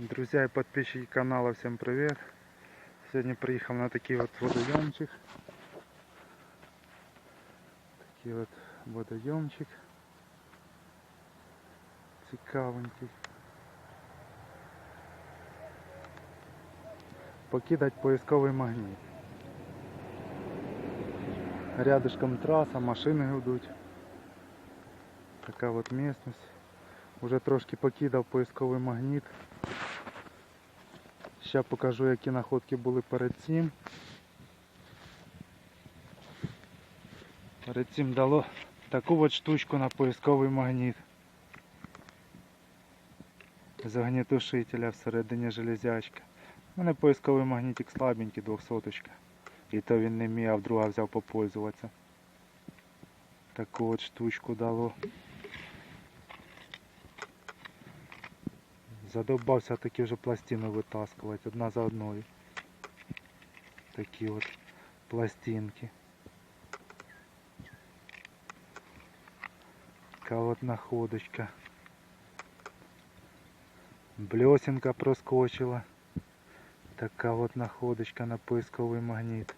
Друзья и подписчики канала, всем привет! Сегодня приехал на такий вот водоемчик. Такий от водоемчик. Цікавенький. Покидать поисковий магніт. Рядышком траса, машини гудуть. Така от місцевість. Уже трошки покидав поисковий магніт. Ще покажу, які находки були перед цим. Перед цим дало таку от штучку на поисковий магніт. З огнетушителя всередині железячка. У мене поисковий магнітик слабенький, 200 І то він не мій, а вдруга взяв попользуватися. Таку от штучку дало. Задовбався такі вже пластини витаскувати одна за одною. Такі от пластинки. Така от находочка. Блесенка проскочила. Така от находочка на поисковий магніт.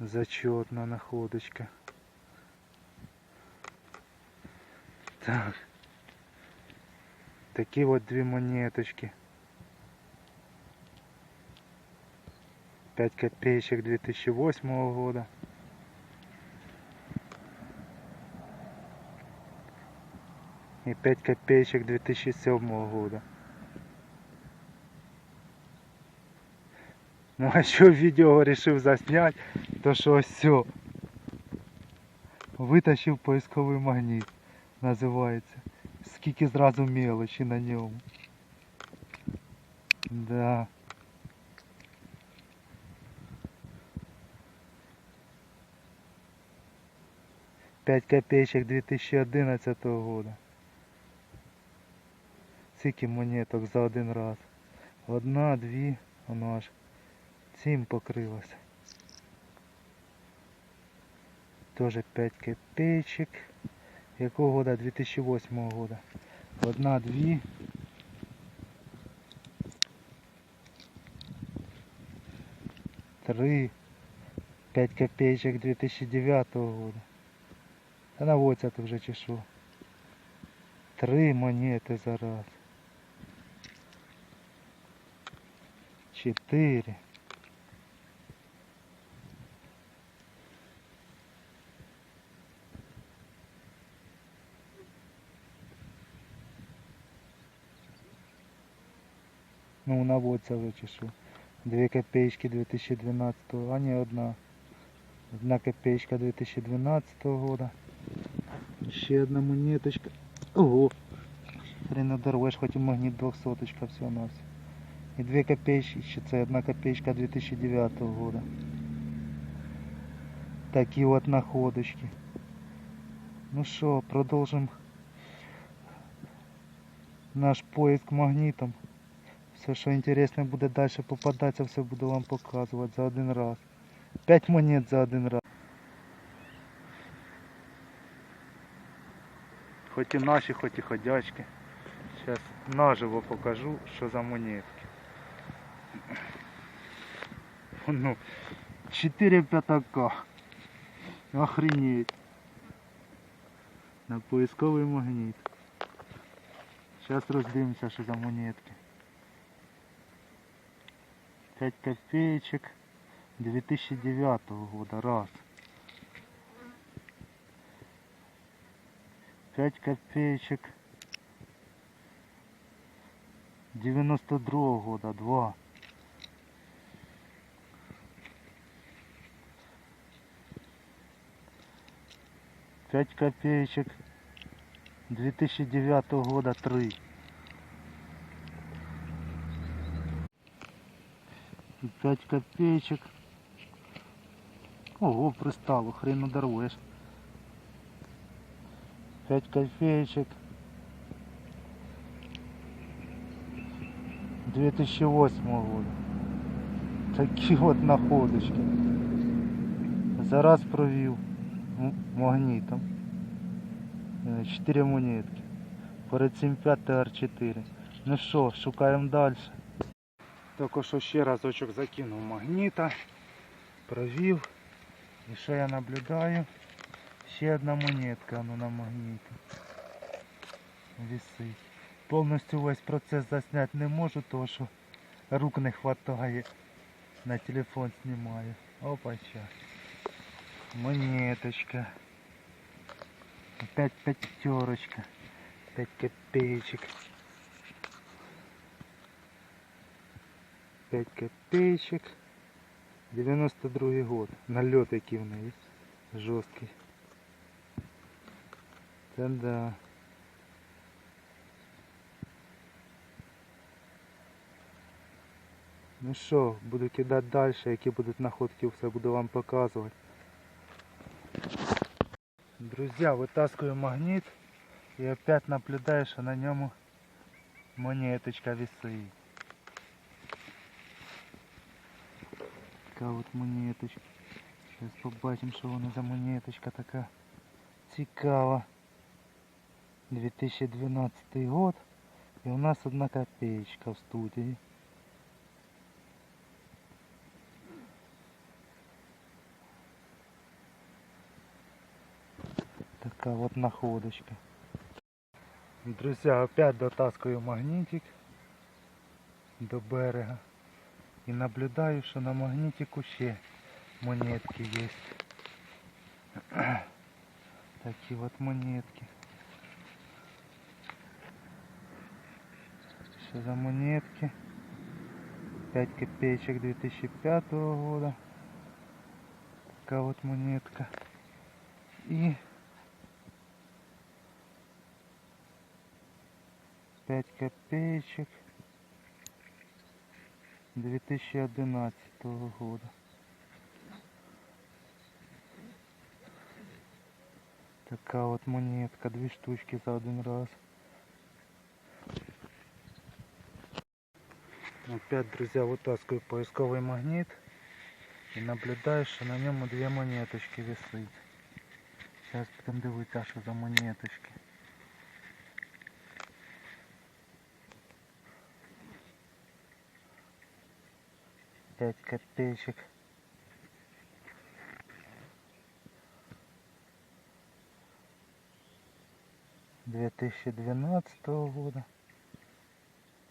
Зачетна находочка. Так. Такие вот две монеточки. 5 копеечек 2008 года. И 5 копеечек 2007 года. Ну а що відео решив заснять, то що все. Витащив поисковий магніт. Називається. Скільки зразу мелочі на ньому. Да. Пять копеечек 2011 года. Скільки монеток за один раз. Одна, дві, воно аж сім покрилося. Тоже 5 копеечек. Якого года? 2008 года. Одна, дві. Три. 5 копеечек 2009 года. Та наводься тут вже чи що. Три монети за раз. Ну, наводься вже чи що. Дві копеечки 2012, а не одна. Одна копеечка 2012 года. Ще одна монеточка. Ого! Хрен надорвеш, хоч і магніт 200 все на все. І дві копеечки, ще це одна копеечка 2009 года. Такі от находочки. Ну що, продовжимо наш поиск магнітом. Все, що інтересне буде далі попадатися, все буду вам показувати за один раз. 5 монет за один раз. Хоч і наші, хоч і ходячки. Зараз наживо покажу, що за монетки. Ну, 4 п'ятака. Охренеть. На поисковий магніт. Зараз роздивимося, що за монетки. 5 копеечек 2009 года. Раз. 5 копеечек 92 года. Два. 5 копеечек 2009 года 3 5 копеечек. Ого, пристало, хрен надорвешь. 5 копеечек. 2008 года. Такі от находочки. Зараз провів м- магнітом. 4 монетки. Перед цим 5 TR4. Ну що, шукаємо далі. Тільки що ще разочок закинув магніта, провів. І що я наблюдаю? Ще одна монетка ну, на магніті. Висить. Повністю весь процес засняти не можу, тому що рук не вистачає. На телефон знімаю. Опа, щас. Монеточка. Опять пятерочка. Пять копеечек. Пять копеечек. 92 год. Налет який в неї. Жорсткий. Та да. Ну що, буду кидати далі, які будуть находки, все буду вам показувати. Друзья, вытаскиваю магнит и опять наблюдаю, что на ньому монеточка висить. Така от монеточка. Зараз побачимо, що вона за монеточка така цікава. 2012 год. І у нас одна копеечка в студії. Така вот находочка. Друзья, опять дотаскиваю магнитик до берега. И наблюдаю, что на магнитику ще монетки есть. Такие вот монетки. Что за монетки? 5 копеечек 2005 года. Такая вот монетка. И 5 копеечек 2011 года. Такая вот монетка, две штучки за один раз. Опять, друзья, вытаскиваю поисковый магнит и наблюдаю, что на нем две монеточки висить. Сейчас будем дивитися, що за монеточки. Пять копеечек. Две тысячи двенадцатого года.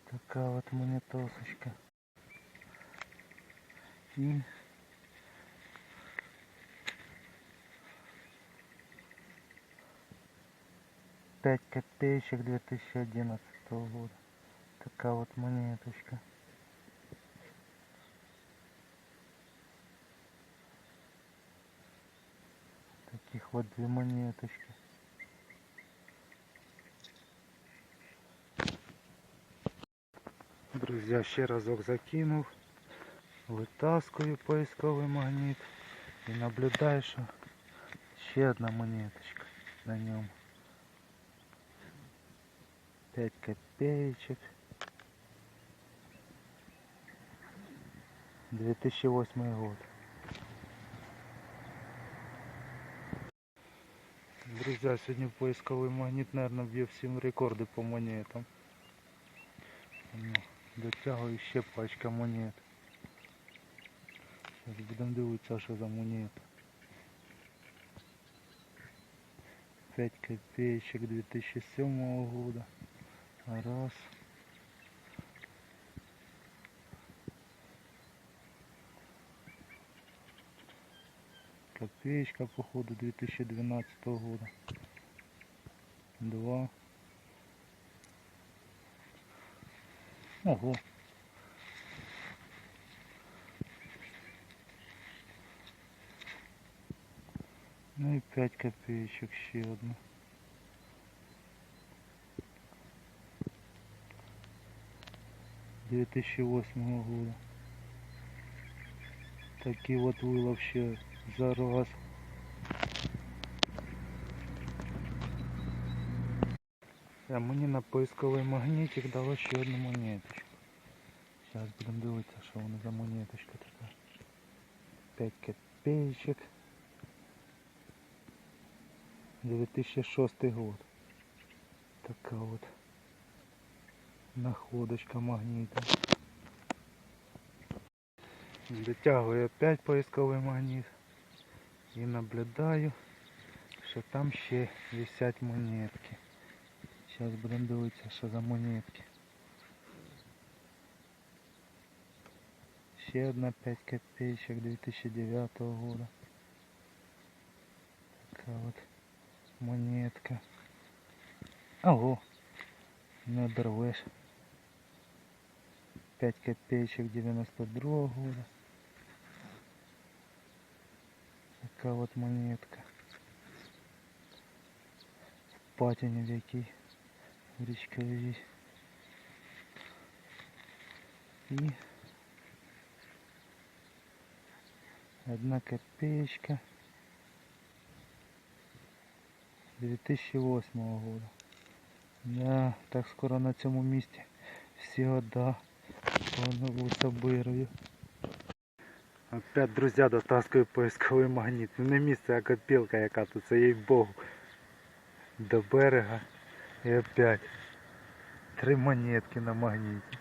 Такая вот монетосочка. И пять копеечек 2011 года. Такая вот монеточка. Таких вот две монеточки. Друзья, ще разок закинув, витаскую поисковий магніт і наблюдаю, що ще одна монеточка на ньому. 5 копеечек. 2008 год. Друзья, сегодня поисковый магнит, наверное, бьет всем рекорды по монетам. Ну, Дотягую ще пачка монет. Зараз будемо дивитися, що за монета. 5 копеечек 2007 года. Раз. Копеечка, походу, 2012 года. Два. Ого. Ну и 5 копеечек ще одна. Две тысячи восьмого года. Такие вот вылов ще за раз. А мені на поисковий магнітик дало ще одну монеточку. Зараз будемо дивитися, що воно за монеточка така. 5 копеечек. 2006 год. Така Така от находочка магнита. Дотягую опять поисковий магніт І наблюдаю, що там ще висять монетки. Зараз будемо дивитися, що за монетки. Ще одна 5 копеечек 2009 года. Така от монетка. Ого, не оторвешь. 5 копеечек 92 года. Така от монетка. В патині в якій в річковій. І одна копеечка 2008 года. Да, так скоро на цьому місці всі года собирую. Опять, друзья, дотаскую поисковий магніт. Ну не місце, а копілка яка тут, це їй богу. До берега. І опять три монетки на магніті.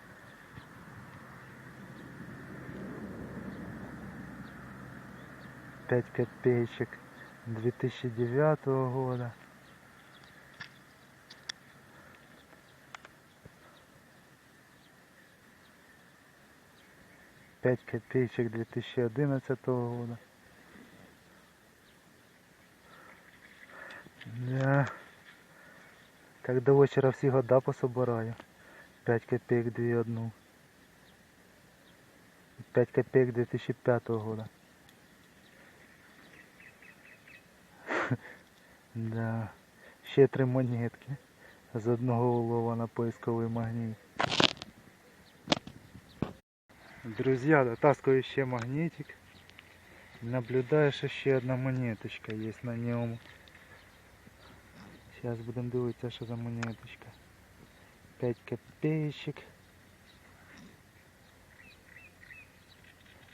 Пять копеечек 2009 года. Пять копеечек 2011 года. Да. Так до вечера всі года пособираю. 5 копеек 2 одну. 5 копеек 2005 года. Да. Ще три монетки. З одного улова на поисковий магніт. Друзья, дотаскую ще магнитик. Наблюдаю, що ще одна монеточка є на ньому. Сейчас будем дивитися, що за монеточка. 5 копеечек.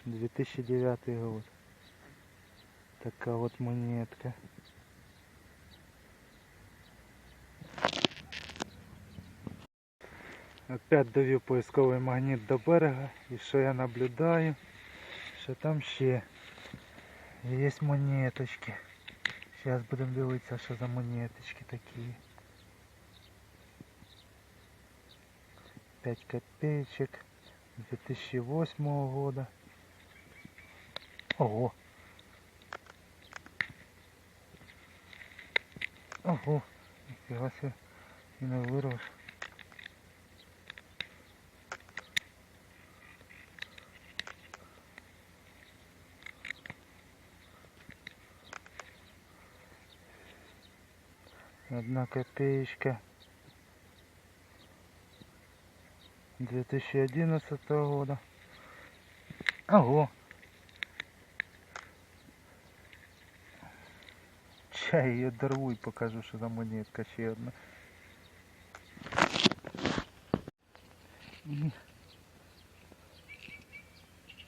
2009 год. Така от монетка. Опять довів поисковий магніт до берега. І що я наблюдаю? Що там ще є монеточки. Зараз будемо дивитися, що за монеточки такі. 5 копеечек 2008 года. Ого. Ого. Ніфіга себе. Не вирвеш. Одна копеечка 2011 года. Ого! Чай я дорву і покажу, що за монетка ще одна. І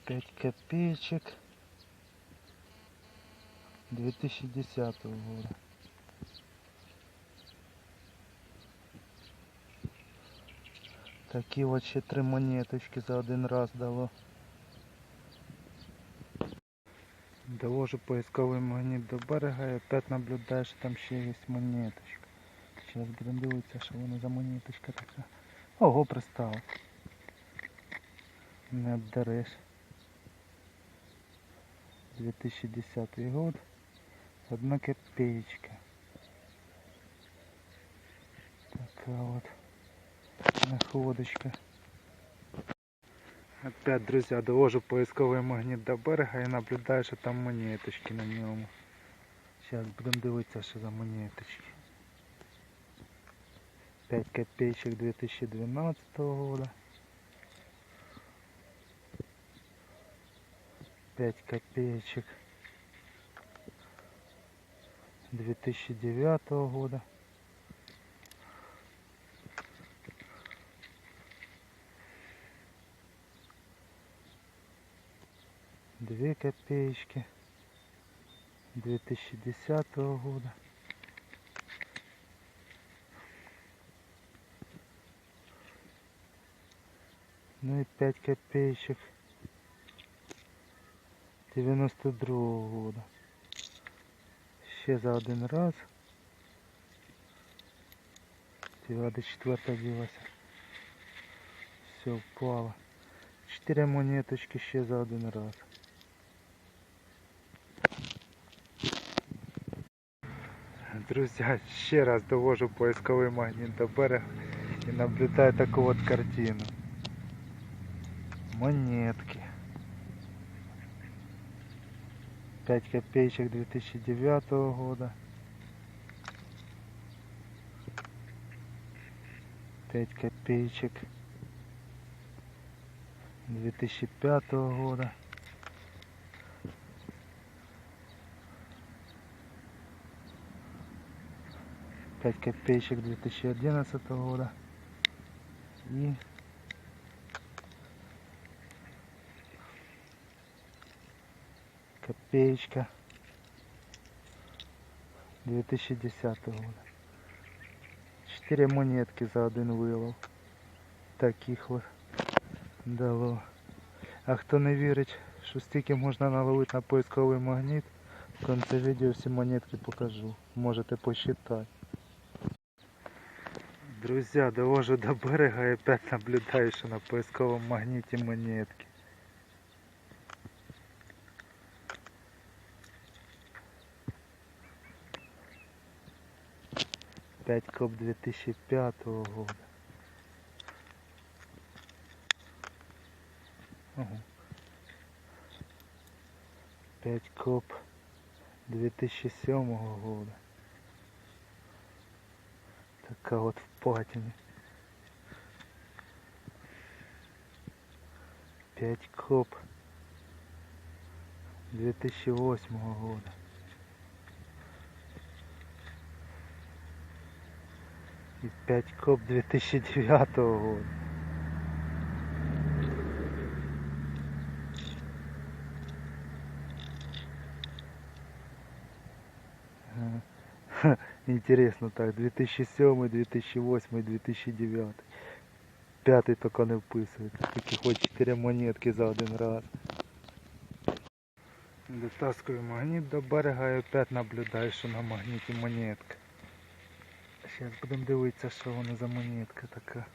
5 копеечек 2010 года. Такі от ще три монеточки за один раз дало. Довожу поисковий магніт до берега і опять наблюдаю, що там ще є монеточка. Зараз будемо дивитися, що воно за монеточка така. Ого, пристала. Не обдареш. 2010 год. Одна копеечка. Така вот находочка. Опять, друзья, довожу поисковий магніт до берега і наблюдаю, що там монеточки на ньому. Зараз будемо дивитися, що за монеточки. 5 копеечек 2012 года. 5 копеечек 2009 года. 2 копеечки 2010 года. Ну и 5 копеечек 92 года. еще за один раз. Тирада четвертая делась. Все впало. Четыре монеточки еще за один раз. Друзі, ще раз довожу поисковий магніт до берега і наблюдаю таку от картину. Монетки. 5 копеечек 2009 года. 5 копеечек 2005 года. Пять копеечек 2011 года. И копеечка 2010 года. Четыре монетки за один вилов. Таких от дало. А хто не вірить, що стільки можна наловити на поисковий магніт, в кінці відео всі монетки покажу. Можете посчитати. Друзья, довожу до берега і опять наблюдаю, що на поисковому магніті монетки. Пять коп 2005 года. Ого. Пять коп 2007 года. Така от патині. Пять коп 2008 года. И 5 коп 2009 года. Интересно так, 2007, 2008, 2009. Пятый только не вписується. Тільки хоч 4 монетки за один раз. Дотаскую магніт до берега і опять наблюдаю, що на магніті монетка. Зараз будемо дивитися, що воно за монетка така.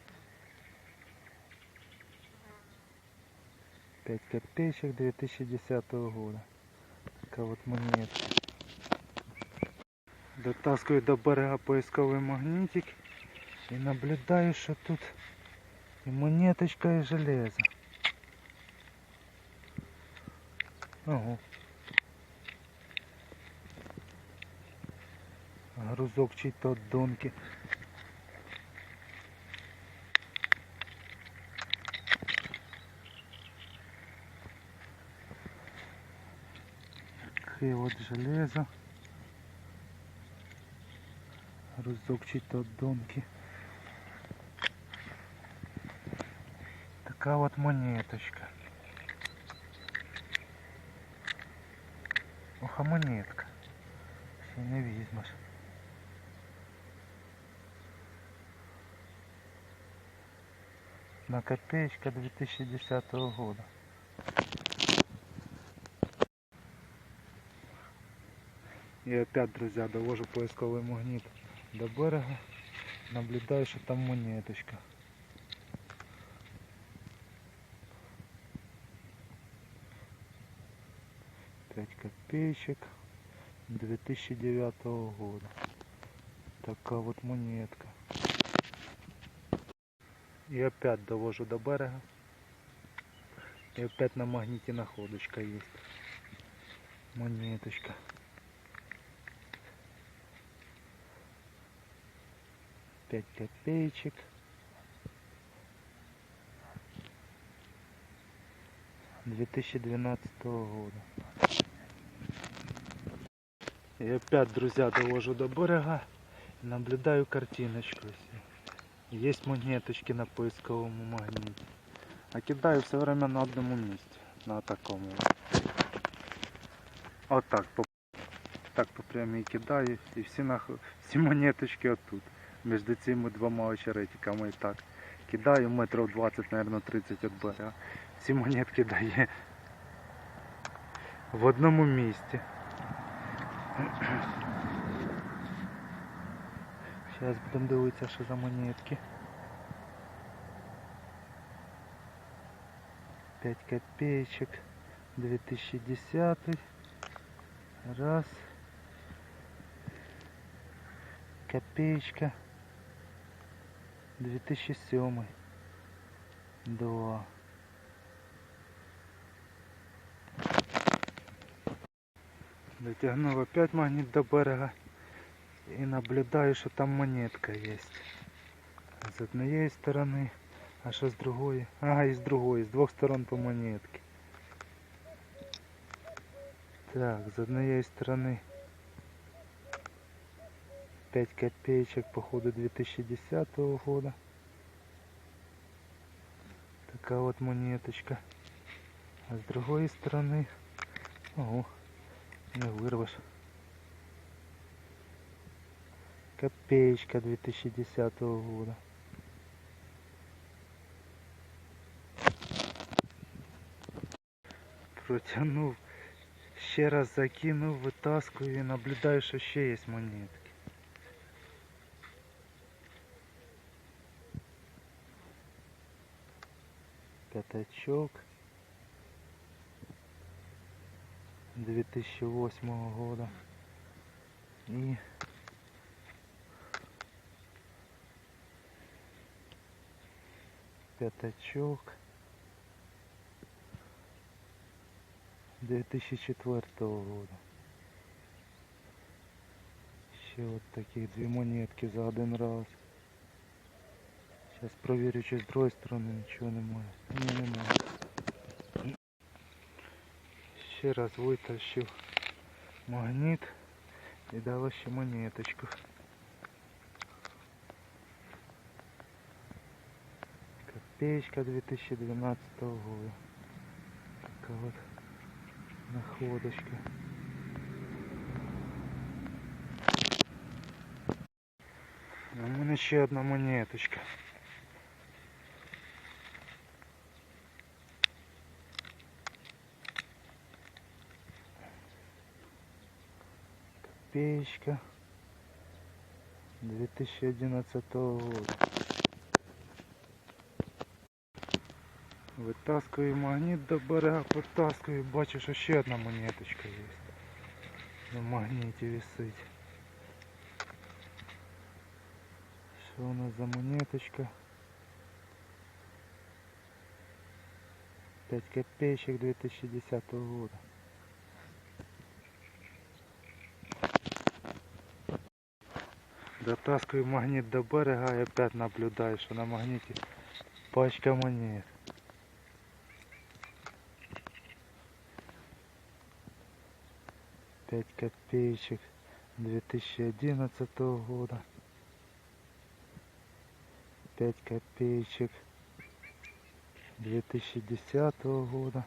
5 копеечек 2010 года. Така от монетка. Дотаскую до берега поисковий магнітик і наблюдаю, що тут і монеточка, і железо. Ого. Грузок чий-то донки. Таке от железо. От донки. Така от монеточка. Ох, а монетка. Ще не. На копеечка 2010 года. И опять, друзья, довожу поисковый магнит до берега. Наблюдаю, что там монеточка. Пять копеечек 2009 года. Такая вот монетка. И опять довожу до берега. И опять на магните находочка есть. Монеточка. Пять копеечек. Две тысячи двенадцатого года. И опять, друзья, довожу до берега. и Наблюдаю картиночку. Есть монеточки на поисковому магните. А кидаю все время на одному місці. На такому. Отак по так по прямій кидаю і всі нах... всі монеточки отут. Між цими двома очеретиками і так. Кидаю метрів 20, наверное, 30 від берега. Всі монетки дає в одному місці. Зараз будемо дивитися, що за монетки. 5 копеечек. 2010. Раз. Копеечка. 2007. Два. Дотягнув опять магніт до берега і наблюдаю, що там монетка є. З однієї сторони, а що з другої? Ага, і з другої, з двох сторон по монетки. Так, з однієї сторони 5 копеечек, походу 2010 года. Такая вот монеточка. А с другой стороны, ого, не вырвешь. Копеечка 2010 года. Протянув, ще раз закинув, витаскую і наблюдаю, що ще є монетки. Пятачок 2008 года и пятачок 2004 года. Ще от такі дві монетки за один раз. Сейчас проверю, чи з другої сторони нічого немає. Ні, немає. Ще раз витащив магніт і дала ще монеточку. Копеечка 2012 года. Такая вот находочка. А у мене ще одна монеточка. Копеечка 2011 года. Витаскую магніт до берега, потаскую, бачу, що ще одна монеточка є. На магніті висить. Що у нас за монеточка? 5 копеечек 2010 года. Дотаскиваю магнит до берега и опять наблюдаю, что на магните пачка монет. Пять копеечек 2011 года. 5 копеечек 2010 года.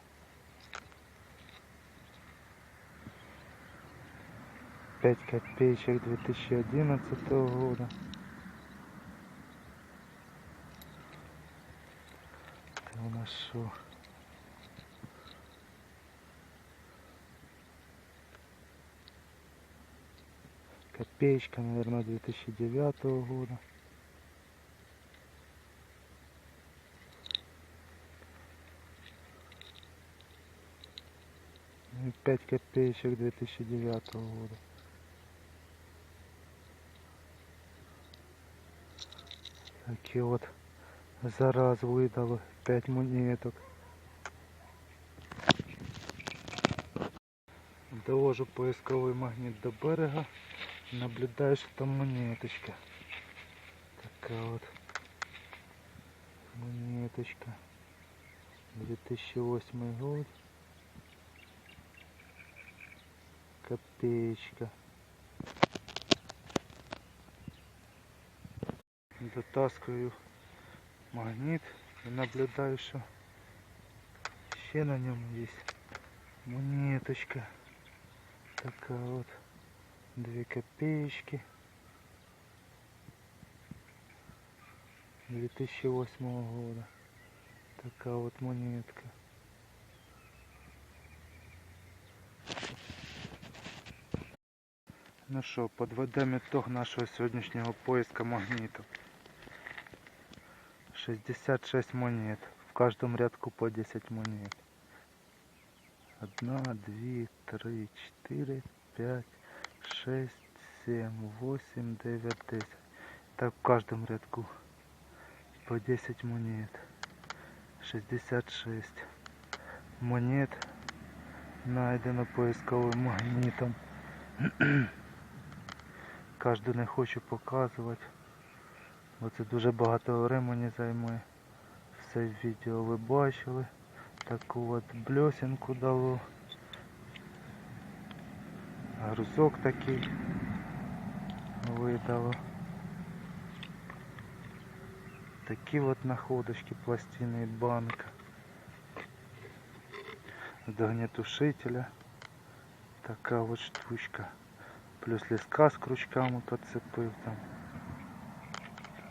Пять копеечек 2011 года. Это у нас шо? Копеечка, наверное, 2009 года. И 5 копеечек 2009 года. Такі от зараз видали 5 монеток. Довожу поисковий магніт до берега. Наблюдаю, що там монеточка. Така от монеточка. 2008 год. Копеечка. Дотаскую магніт і наблюдаю, що ще на ньому є монеточка. Така от. Две копеечки. 2008 года. Такая вот монетка. Ну що, подведемо итог нашого сьогоднішнього поиска магнитов. 66 монет. В каждом рядку по 10 монет. Одна, две, три, четыре, пять, шесть, семь, восемь, девять, десять. Так в каждом рядку по 10 монет. 66 монет найдено поисковим магнітом. Кожен не хочу показувати, бо це дуже багато времени займе. Все відео ви бачили. Таку от бльосінку дало. Грузок такий видало. Такі от находочки, пластины банка. До огнетушителя. Така от штучка. Плюс леска з крючками подцепив там.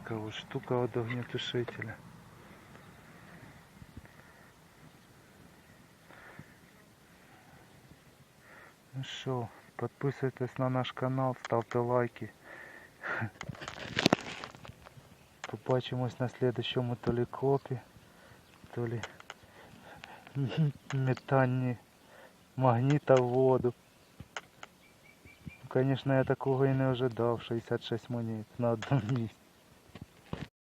Така от штука от огнетушителя. Ну що, підписуйтесь на наш канал, ставте лайки. Побачимось на следующому то ли копі, то ли метанні магніта в воду. Ну, Конечно, я такого і не ожидав, 66 монет на одному місці.